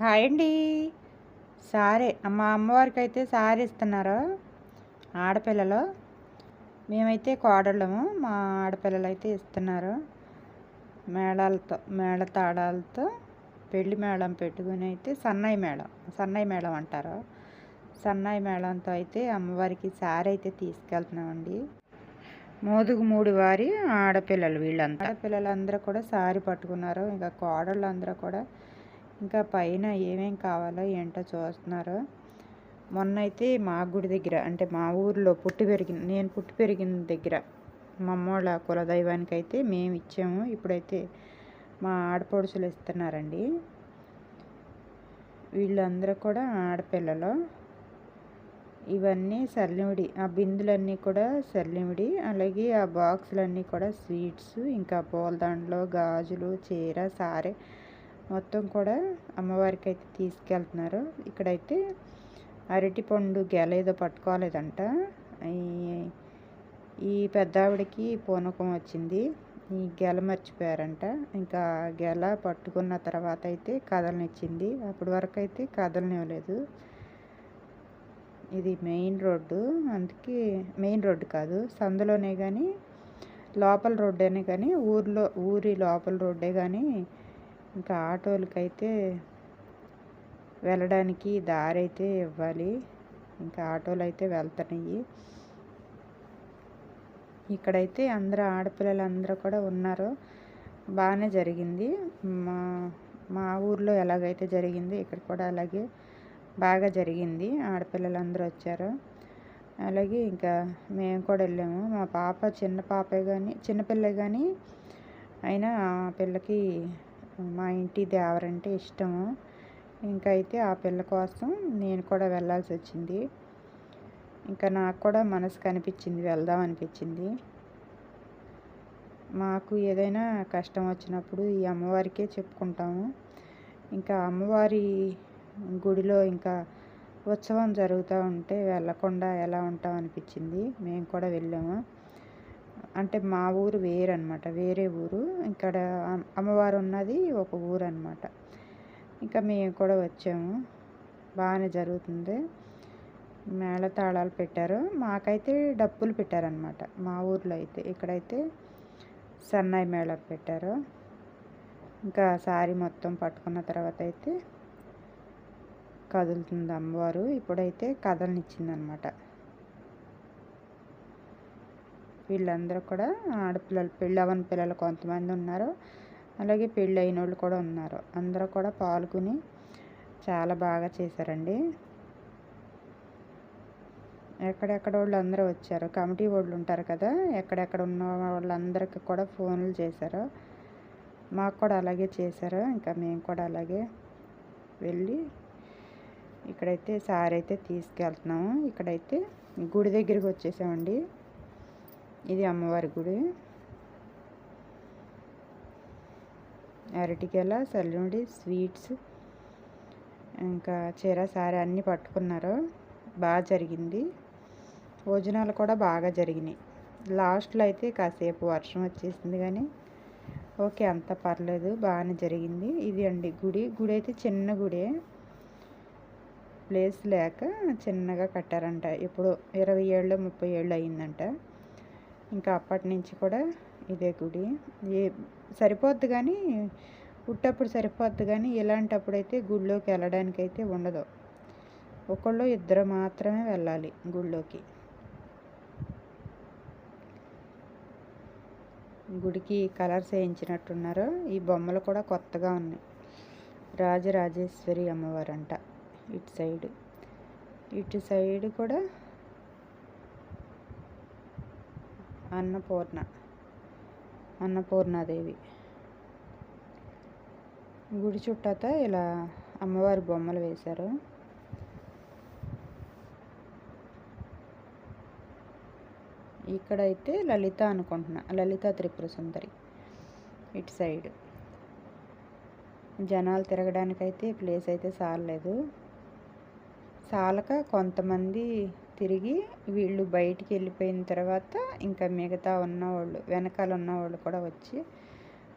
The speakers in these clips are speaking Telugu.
హాయ్ అండి. సారీ మా అమ్మవారికి అయితే సారీ ఇస్తున్నారు ఆడపిల్లలు. మేమైతే కోడళ్ళము మా ఆడపిల్లలు అయితే ఇస్తున్నారు మేళాలతో మేళ తాళాలతో పెళ్ళి మేళం పెట్టుకుని అయితే సన్నాయి మేళం సన్నాయి మేళం అంటారు. సన్నాయి మేళంతో అయితే అమ్మవారికి సారీ అయితే తీసుకెళ్తున్నామండి. మోదుగు మూడు వారి ఆడపిల్లలు వీళ్ళంతా. ఆడపిల్లలందరూ కూడా సారీ పట్టుకున్నారు ఇంకా కోడళ్ళు అందరూ కూడా ఇంకా పైన ఏమేం కావాలో ఏంటో చూస్తున్నారు. మొన్న అయితే మా గుడి దగ్గర అంటే మా ఊర్లో పుట్టి పెరిగిన నేను పుట్టి పెరిగిన దగ్గర మా అమ్మోళ్ళ కులదైవానికి అయితే మేము ఇచ్చాము. ఇప్పుడైతే మా ఆడపడుచులు ఇస్తున్నారండి. వీళ్ళందరూ కూడా ఆడపిల్లలు. ఇవన్నీ సల్లిమిడి ఆ బిందులన్నీ కూడా సల్లిమిడి అలాగే ఆ బాక్సులన్నీ కూడా స్వీట్స్ ఇంకా పూలదండలు గాజులు చీర సారే మొత్తం కూడా అమ్మవారికి అయితే తీసుకెళ్తున్నారు. ఇక్కడైతే అరటి పండు గెల ఏదో పట్టుకోలేదంట. ఈ పెద్ద ఆవిడకి పూనకం వచ్చింది. ఈ గెల మర్చిపోయారంట. ఇంకా గెల పట్టుకున్న తర్వాత అయితే కథలనిచ్చింది అప్పటి వరకు అయితే కథలనివ్వలేదు ఇది మెయిన్ రోడ్డు. అందుకే మెయిన్ రోడ్డు కాదు సందులోనే కానీ లోపల రోడ్డేనే కానీ ఊర్లో ఊరి లోపల రోడ్డే కానీ ఇంకా ఆటోలకైతే వెళ్ళడానికి దారి అయితే ఇవ్వాలి. ఇంకా ఆటోలు అయితే వెళ్తున్నాయి. ఇక్కడైతే అందరూ ఆడపిల్లలు అందరూ కూడా ఉన్నారు. బాగానే జరిగింది. మా మా ఊర్లో ఎలాగైతే జరిగింది ఇక్కడ కూడా అలాగే బాగా జరిగింది. ఆడపిల్లలందరూ వచ్చారు. అలాగే ఇంకా మేము కూడా వెళ్ళాము. మా పాప చిన్న పాపే కానీ చిన్నపిల్లే కానీ అయినా ఆ పిల్లకి మా ఇంటి దేవరంటే ఇష్టము. ఇంకా అయితే ఆ పిల్ల కోసం నేను కూడా వెళ్ళాల్సి వచ్చింది. ఇంకా నాకు కూడా మనసు కనిపించింది వెళ్దాం అనిపించింది. మాకు ఏదైనా కష్టం వచ్చినప్పుడు ఈ అమ్మవారికే చెప్పుకుంటాము. ఇంకా అమ్మవారి గుడిలో ఇంకా ఉత్సవం జరుగుతూ ఉంటే వెళ్ళకుండా ఎలా ఉంటాం అనిపించింది మేము కూడా వెళ్ళాము. అంటే మా ఊరు వేరనమాట వేరే ఊరు. ఇక్కడ అమ్మవారు ఉన్నది ఒక ఊరు అనమాట ఇంకా మేము కూడా వచ్చాము. బాగానే జరుగుతుంది. మేళ తాళాలు పెట్టారు. మాకైతే డప్పులు పెట్టారనమాట మా ఊర్లో అయితే. ఇక్కడైతే సన్నాయి మేళ పెట్టారు. ఇంకా సారీ మొత్తం పట్టుకున్న తర్వాత అయితే కదులుతుంది అమ్మవారు. ఇప్పుడైతే కథలనిచ్చిందనమాట వీళ్ళందరూ కూడా ఆడపిల్లలు పెళ్ళవని పిల్లలు కొంతమంది ఉన్నారు. అలాగే పెళ్ళి అయిన వాళ్ళు కూడా ఉన్నారు. అందరూ కూడా పాల్గొని చాలా బాగా చేశారండి. ఎక్కడెక్కడ వాళ్ళు అందరూ వచ్చారు. కమిటీ వాళ్ళు ఉంటారు కదా ఎక్కడెక్కడ ఉన్న వాళ్ళందరికీ కూడా ఫోన్లు చేశారు. మాకు కూడా అలాగే చేశారు. ఇంకా మేము కూడా అలాగే వెళ్ళి ఇక్కడైతే సారైతే అయితే తీసుకెళ్తున్నాము. ఇక్కడైతే గుడి దగ్గరికి వచ్చేసామండి. ఇది అమ్మవారి గుడి. అరటికెల సల్లుడి స్వీట్స్ ఇంకా చీర సారీ అన్నీ పట్టుకున్నారు. బాగా జరిగింది. భోజనాలు కూడా బాగా జరిగినాయి. లాస్ట్లో అయితే కాసేపు వర్షం వచ్చేసింది కానీ ఓకే అంత పర్లేదు బాగానే జరిగింది. ఇది అండి గుడి. గుడి అయితే చిన్న గుడే. ప్లేస్ లేక చిన్నగా కట్టారంట. ఇప్పుడు ఇరవై ఏళ్ళు ముప్పై ఏళ్ళు అయిందంట ఇంకా అప్పటి నుంచి కూడా ఇదే గుడి. ఏ సరిపోద్ది కానీ పుట్టప్పుడు సరిపోద్ది కానీ ఇలాంటప్పుడు అయితే గుళ్ళోకి వెళ్ళడానికి అయితే ఉండదు. ఒకళ్ళు ఇద్దరు మాత్రమే వెళ్ళాలి గుళ్ళోకి. గుడికి కలర్స్ వేయించినట్టున్నారు. ఈ బొమ్మలు కూడా కొత్తగా ఉన్నాయి. రాజరాజేశ్వరి అమ్మవారు అంట ఇటు సైడ్. ఇటు సైడ్ కూడా అన్నపూర్ణ అన్నపూర్ణాదేవి. గుడి చుట్టత ఇలా అమ్మవారి బొమ్మలు వేశారు. ఇక్కడైతే లలిత అనుకుంటున్నా. లలిత త్రిపుర సుందరి. ఇటు సైడ్. జనాలు తిరగడానికైతే ప్లేస్ అయితే చాలలేదు చాలక కొంతమంది తిరిగి వీళ్ళు బయటికి వెళ్ళిపోయిన తర్వాత ఇంకా మిగతా ఉన్నవాళ్ళు వెనకాల ఉన్నవాళ్ళు కూడా వచ్చి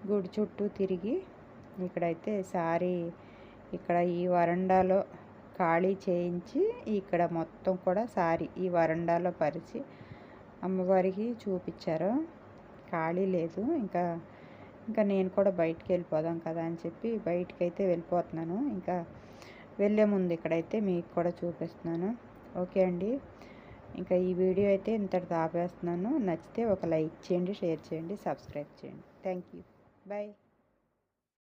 గుడి చుట్టూ తిరిగి ఇక్కడైతే సారీ ఇక్కడ ఈ వరండాలో ఖాళీ చేయించి ఇక్కడ మొత్తం కూడా సారీ ఈ వరండాలో పరిచి అమ్మవారికి చూపించారు. ఖాళీ లేదు. ఇంకా ఇంకా నేను కూడా బయటికి వెళ్ళిపోదాం కదా అని చెప్పి బయటికి అయితే వెళ్ళిపోతున్నాను. ఇంకా వెళ్ళే ముందు ఇక్కడైతే మీకు కూడా చూపిస్తున్నాను. ఓకే అండి. ఇంకా ఈ వీడియో అయితే ఇంతటితో ఆపేస్తున్నాను నచ్చితే ఒక లైక్ చేయండి షేర్ చేయండి సబ్స్క్రైబ్ చేయండి. Thank you bye.